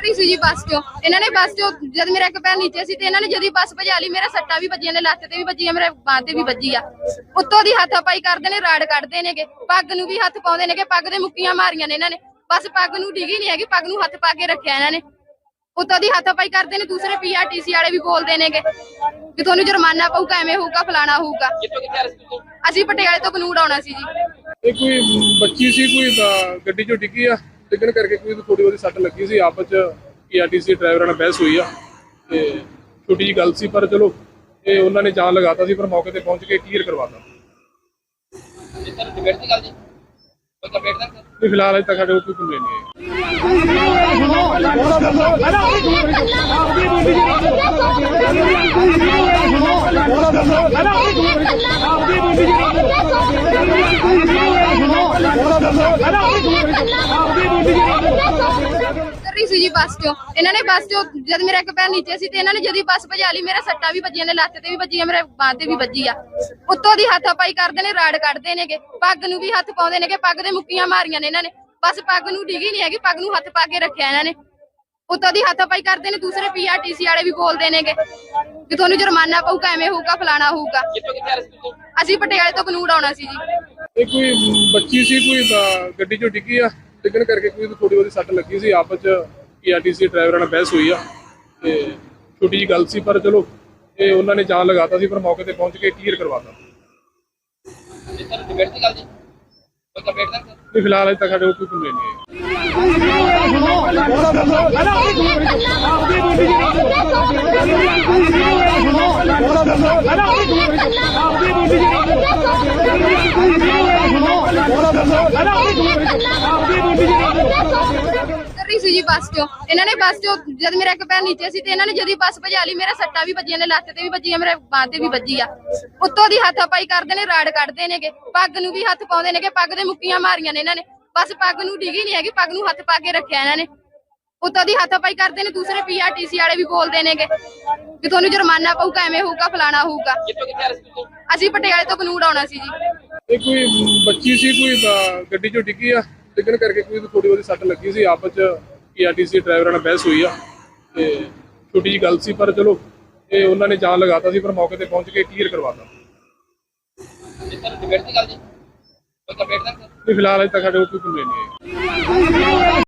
ਰਹੀ ਸੀ ਜੀ ਬੱਸ ਚੋਂ। ਇਹਨਾਂ ਨੇ ਬੱਸ ਚੋਂ ਜਦ ਮੇਰਾ ਇੱਕ ਪੈਰ ਨੀਚੇ ਸੀ ਤੇ ਇਹਨਾਂ ਨੇ ਜਦ ਬੱਸ ਭਜਾ ਲਈ, ਮੇਰਾ ਸੱਟਾਂ ਵੀ ਵੱਜੀਆਂ ਨੇ, ਲੱਤ ਤੇ ਵੀ ਵੱਜੀਆਂ, ਮੇਰੇ ਬਾਂਹ ਤੇ ਵੀ ਵੱਜੀ ਆ। ਉੱਤੋਂ ਦੀ ਹੱਥ ਪਾਈ ਕਰਦੇ ਨੇ, ਰਾੜ ਕੱਢਦੇ ਨੇਗੇ। ਪੱਗ ਨੂੰ ਵੀ ਹੱਥ ਪਾਉਂਦੇ ਨੇਗੇ, ਪੱਗ ਦੇ ਮੁੱਕੀਆਂ ਮਾਰੀਆਂ ਨੇ ਇਹਨਾਂ ਨੇ। ਬਸ ਪੱਗ ਨੂੰ ਡਿੱਗੀ ਨਹੀਂ ਹੈਗੀ, ਪੱਗ ਨੂੰ ਹੱਥ ਪਾ ਕੇ ਰੱਖਿਆ ਇਹਨਾਂ ਨੇ। ਉੱਤੋਂ ਦੀ ਹੱਥਾਪਾਈ ਕਰਦੇ ਨੇ ਦੂਸਰੇ ਪੀਆਰਟੀਸੀ ਵਾਲੇ ਵੀ ਬੋਲਦੇ ਨੇਗੇ ਕਿ ਤੁਹਾਨੂੰ ਜੁਰਮਾਨਾ ਪਊਗਾ ਐਵੇਂ ਹੋਊਗਾ ਫਲਾਣਾ ਹੋਊਗਾ। ਕਿੱਥੋਂ ਕਿੱਥੇ ਅਸੀਂ ਪਟਿਆਲੇ ਤੋਂ ਕਨੂੜ ਆਉਣਾ ਸੀ ਜੀ। ਇਹ ਕੋਈ ਬੱਚੀ ਸੀ ਕੋਈ ਅਹ, ਗੱਡੀ ਚੋਂ ਡਿੱਗੀ ਆ? ਡਿੱਗਣ ਕਰਕੇ ਕੋਈ ਥੋੜੀ ਬਹੁਤੀ ਸੱਟ ਲੱਗੀ ਸੀ ਆਪਸ ਚ ਪੀਆਰਟੀਸੀ ਡਰਾਈਵਰਾਂ ਨਾਲ ਬਹਿਸ ਹੋਈ ਆ। ਤੇ ਛੋਟੀ ਜੀ ਗੱਲ ਸੀ ਪਰ ਚਲੋ ਇਹ ਉਹਨਾਂ ਨੇ ਜਾਨ ਲਗਾਤਾ ਸੀ ਪਰ ਮੌਕੇ ਤੇ ਪਹੁੰਚ ਕੇ ਕਲੀਅਰ ਕਰਵਾਤਾ ਜਿਸ ਤਰ੍ਹਾਂ ਡਿਬੇਟ ਦੀ ਗੱਲ ਜੀ? ਕੋਈ ਦਰਜ ਕਰ ਨਹੀਂ ਫਿਲਹਾਲ ਅਜੇ ਤੱਕ ਸਾਡੇ ਕੋਲ ਕੋਈ ਕੰਪਲੇਂਟ ਨਹੀਂ ਆਈ ਕਰ ਰਹੀ ਸੀ ਜੀ ਬੱਸ ਚੋਂ। ਇਹਨਾਂ ਨੇ ਬੱਸ ਚੋਂ ਜਦ ਮੇਰਾ ਇੱਕ ਪੈਰ ਨੀਚੇ ਸੀ ਤੇ ਇਹਨਾਂ ਨੇ ਜਦ ਬੱਸ ਭਜਾ ਲਈ ਮੇਰਾ ਸੱਟਾਂ ਵੀ ਵੱਜੀਆਂ ਨੇ ਲੱਤ ਤੇ ਵੀ ਵੱਜੀਆਂ ਮੇਰੇ ਬਾਂਹ ਤੇ ਵੀ ਵੱਜੀ ਆ। ਉੱਤੋਂ ਦੀ ਹੱਥਾਪਾਈ ਕਰਦੇ ਨੇ ਰਾੜ ਕੱਢਦੇ ਨੇਗੇ। ਪੱਗ ਨੂੰ ਵੀ ਹੱਥ ਪਾਉਂਦੇ ਨੇਗੇ ਪੱਗ ਦੇ ਮੁੱਕੀਆਂ ਮਾਰੀਆਂ ਨੇ ਇਹਨਾਂ ਨੇ। ਬਸ ਪੱਗ ਨੂੰ ਡਿੱਗੀ ਨਹੀਂ ਹੈਗੀ ਪੱਗ ਨੂੰ ਹੱਥ ਪਾ ਕੇ ਰੱਖਿਆ ਇਹਨਾਂ ਨੇ। ਉੱਤੋਂ ਦੀ ਹੱਥਾਪਾਈ ਕਰਦੇ ਨੇ ਦੂਸਰੇ ਪੀਆਰਟੀਸੀ ਵਾਲੇ ਵੀ ਬੋਲਦੇ ਨੇਗੇ ਕਿ ਤੁਹਾਨੂੰ ਜੁਰਮਾਨਾ ਪਊਗਾ ਐਵੇਂ ਹੋਊਗਾ ਫਲਾਣਾ ਹੋਊਗਾ। ਅਸੀਂ ਪਟਿਆਲੇ ਤੋਂ ਕਨੂੜ ਆਉਣਾ ਸੀ ਜੀ। ਇਹ ਕੋਈ ਬੱਚੀ ਸੀ ਕੋਈ ਅਹ, ਗੱਡੀ ਚੋਂ ਡਿੱਗੀ ਆ? ਡਿੱਗਣ ਕਰਕੇ ਕੋਈ ਥੋੜੀ ਬਹੁਤੀ ਸੱਟ ਲੱਗੀ ਸੀ ਆਪਸ ਚ? ਪੀਆਰਟੀਸੀ ਡਰਾਈਵਰਾਂ ਨਾਲ ਬਹਿਸ ਹੋਈ ਆ ਤੇ ਛੋਟੀ ਜੀ ਗੱਲ ਸੀ ਪਰ ਚਲੋ ਇਹ ਉਹਨਾਂ ਨੇ ਜਾਨ ਲਗਾਤਾ ਸੀ ਪਰ ਮੌਕੇ ਤੇ ਪਹੁੰਚ ਕੇ ਕਲੀਅਰ ਕਰਵਾਤਾ। ਤਰ੍ਹਾਂ ਡਿਬੇਟ ਦੀ ਗੱਲ ਜੀ? ਨਹੀਂ। ਫਿਲਹਾਲ ਅਜੇ ਤੱਕ ਸਾਡੇ ਕੋਲ ਕੋਈ ਕੰਪਲੇਂਟ ਨਹੀਂ ਆਈ ਸੀ ਜੀ ਬੱਸ ਚੋਂ। ਇਹਨਾਂ ਨੇ ਬੱਸ ਚੋਂ ਜਦ ਮੇਰਾ ਇੱਕ ਪੈਰ ਨੀਚੇ ਸੀ ਤੇ ਇਹਨਾਂ ਨੇ ਜਦ ਬੱਸ ਭਜਾ ਲਈ ਮੇਰਾ ਸੱਟਾਂ ਵੀ ਵੱਜੀਆਂ ਨੇ ਲੱਤ ਤੇ ਵੀ ਵੱਜੀਆਂ ਮੇਰੇ ਬਾਂਹ ਤੇ ਵੀ ਵੱਜੀ ਆ। ਉੱਤੋਂ ਦੀ ਹੱਥਾਪਾਈ ਕਰਦੇ ਨੇ ਰਾੜ ਕੱਢਦੇ ਨੇਗੇ। ਪੱਗ ਨੂੰ ਵੀ ਹੱਥ ਪਾਉਂਦੇ ਨੇਗੇ ਪੱਗ ਦੇ ਮੁੱਕੀਆਂ ਮਾਰੀਆਂ ਨੇ ਇਹਨਾਂ ਨੇ। ਬਸ ਪੱਗ ਨੂੰ ਡਿੱਗੀ ਨਹੀਂ ਹੈਗੀ ਪੱਗ ਨੂੰ ਹੱਥ ਪਾ ਕੇ ਰੱਖਿਆ ਇਹਨਾਂ ਨੇ। ਉੱਤੋਂ ਦੀ ਹੱਥਾਪਾਈ ਕਰਦੇ ਨੇ ਦੂਸਰੇ ਪੀਆਰਟੀਸੀ ਵਾਲੇ ਵੀ ਬੋਲਦੇ ਨੇਗੇ ਕਿ ਤੁਹਾਨੂੰ ਜੁਰਮਾਨਾ ਪਊਗਾ ਐਵੇਂ ਹੋਊਗਾ ਫਲਾਣਾ ਹੋਊਗਾ। ਅਸੀਂ ਪਟਿਆਲੇ ਤੋਂ ਕਨੂੜ ਆਉਣਾ ਸੀ ਜੀ। ਇਹ ਕੋਈ ਬੱਚੀ ਸੀ ਕੋਈ ਅਹ, ਗੱਡੀ ਚੋਂ ਡਿੱਗੀ ਆ? ਡਿੱਗਣ ਕਰਕੇ ਕੋਈ ਥੋੜੀ ਬਹੁਤੀ ਸੱਟ ਲੱਗੀ ਸੀ ਆਪਸ ਚ ਪੀਆਰਟੀਸੀ ਡਰਾਈਵਰਾਂ ਨਾਲ ਬਹਿਸ ਹੋਈ ਆ ਤੇ ਛੋਟੀ ਜੀ ਗੱਲ ਸੀ ਪਰ ਚਲੋ ਇਹ ਉਹਨਾਂ ਨੇ ਜਾਨ ਲਗਾਤਾ ਸੀ ਪਰ ਮੌਕੇ ਤੇ ਪਹੁੰਚ ਕੇ ਕਲੀਅਰ ਕਰਵਾਤਾ ਡਿਬੇਟ ਦੀ ਗੱਲ ਜੀ? ਨਹੀਂ ਫਿਲਹਾਲ ਅਜੇ ਤੱਕ ਸਾਡੇ ਕੋਲ ਕੋਈ ਕੰਪਲੇਂਟ ਨਹੀਂ ਆਈ।